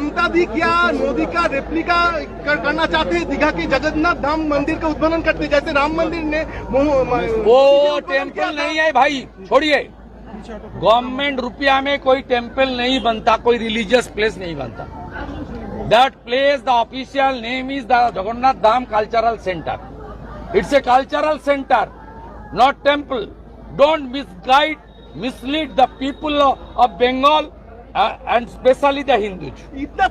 ममता दी क्या मोदी का रेप्लिका कर- करना चाहते हैं? दीघा के जगन्नाथ धाम मंदिर का उद्घाटन करते जैसे राम मंदिर ने वो टेंपल नहीं है भाई छोड़िए। गवर्नमेंट रुपया में कोई टेंपल नहीं बनता कोई रिलीजियस प्लेस नहीं बनता। That place the official name is the Jagannath Dham cultural centre it's a cultural centre not temple don't misguide mislead the people of Bengal and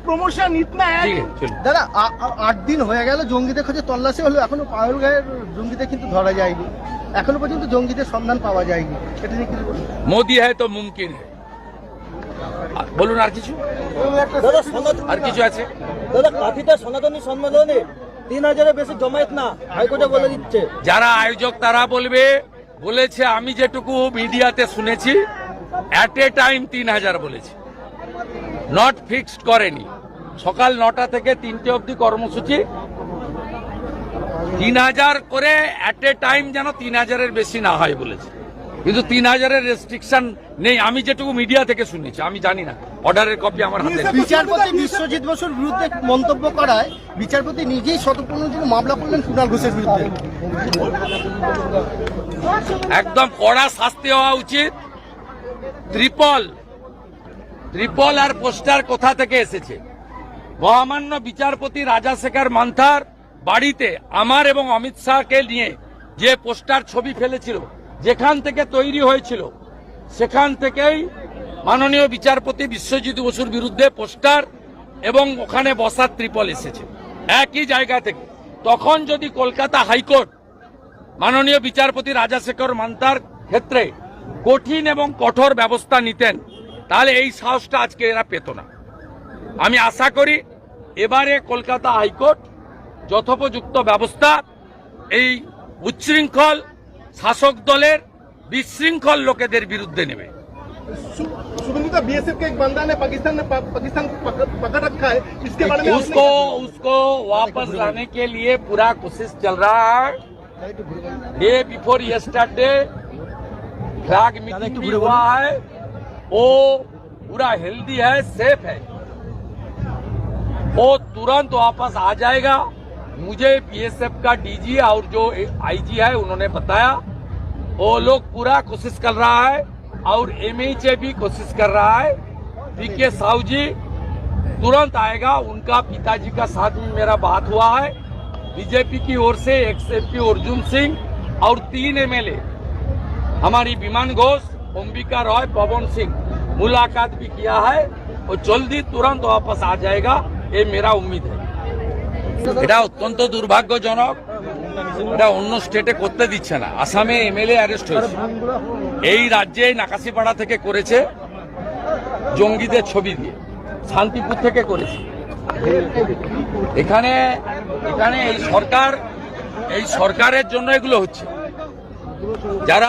promotion দাদা আট দিন হয়ে খোঁজে তল্লাশি এখনও গায়ের কিন্তু ধরা যায়নি। পর্যন্ত সন্ধান পাওয়া যায়নি। নিয়ে বলুন। হ্যায় তো মুমকিন বলুন আর কিছু? সনাতন আর কিছু আছে? তিন হাজারের বেশি জমায়েত না হাইকোর্টে বলে দিচ্ছে। যারা আয়োজক তারা বলবে বলেছে আমি যেটুকু মিডিয়াতে শুনেছি অ্যাট এ টাইম তিন হাজার বলেছি। নট ফিক্সড করেনি। সকাল নটা থেকে তিনটে অবধি কর্মসূচি। তিন হাজার করে অ্যাট এ টাইম যেন তিন হাজারের বেশি না হয় বলেছে। কিন্তু তিন হাজারের রেস্ট্রিকশন নেই। আমি যেটুকু মিডিয়া থেকে শুনেছি আমি জানি না। অর্ডারের কপি আমার হাতে বিচারপতি বিশ্বজিৎ বসুর বিরুদ্ধে মন্তব্য করায় বিচারপতি নিজেই শতপূর্ণের জন্য মামলা করলেন কুণাল ঘোষের বিরুদ্ধে। একদম কড়া শাস্তি হওয়া উচিত। ত্রিপল ত্রিপল আর পোস্টার কোথা থেকে এসেছে? মহামান্য বিচারপতি রাজাশেখর মান্থার বাড়িতে আমার এবং অমিত শাহকে নিয়ে যে পোস্টার ছবি ফেলেছিল, যেখান থেকে তৈরি হয়েছিল, সেখান থেকেই মাননীয় বিচারপতি বিশ্বজিৎ বসুর বিরুদ্ধে পোস্টার এবং ওখানে বসার ত্রিপল এসেছে। একই জায়গা থেকে। তখন যদি কলকাতা হাইকোর্ট মাননীয় বিচারপতি রাজাশেখর মান্তার ক্ষেত্রে কঠিন এবং কঠোর ব্যবস্থা নিতেন তাহলে এই সাহসটা আজকে এরা পেত না আমি আশা করি এবারে কলকাতা হাইকোর্ট যথোপযুক্ত ব্যবস্থা এই উচ্ছৃঙ্খল শাসক দলের বিশৃঙ্খল লোকেদের বিরুদ্ধে নেবে सुगंधिता बीएसएफ के एक बंदा ने पाकिस्तान ने पा- पाकिस्तान को पकड़ पकड़ रखा है इसके बारे में आपने उसको उसको वापस लाने के लिए पूरा कोशिश चल रहा है day before yesterday flag meeting भी हुआ है वो पूरा हेल्दी है सेफ़ है। वो तुरंत वापस आ जाएगा। मुझे बीएसएफ का डीजी और जो आईजी है, उन्होंने बताया। वो लोग पूरा कोशिश कर रहा है और एमएचए भी कोशिश कर रहा है। पीके साहू जी, तुरंत आएगा। उनका पिताजी का साथ में मेरा बात हुआ है। बीजेपी की ओर से एक्स एमपी अर्जुन सिंह और तीन एमएलए हमारी विमान घोष अंबिका रॉय पवन सिंह मुलाकात भी किया है और जल्दी तुरंत वापस आ जाएगा ये मेरा उम्मीद है এটা অত্যন্ত দুর্ভাগ্যজনক এটা অন্য স্টেটে করতে দিচ্ছে না আসামে এমএলএ অ্যারেস্ট হয়েছে এই রাজ্যে নাকাশিপাড়া থেকে করেছে জঙ্গিদের ছবি দিয়ে শান্তিপুর থেকে করেছে এখানে এখানে এই সরকার এই সরকারের জন্য এগুলো হচ্ছে যারা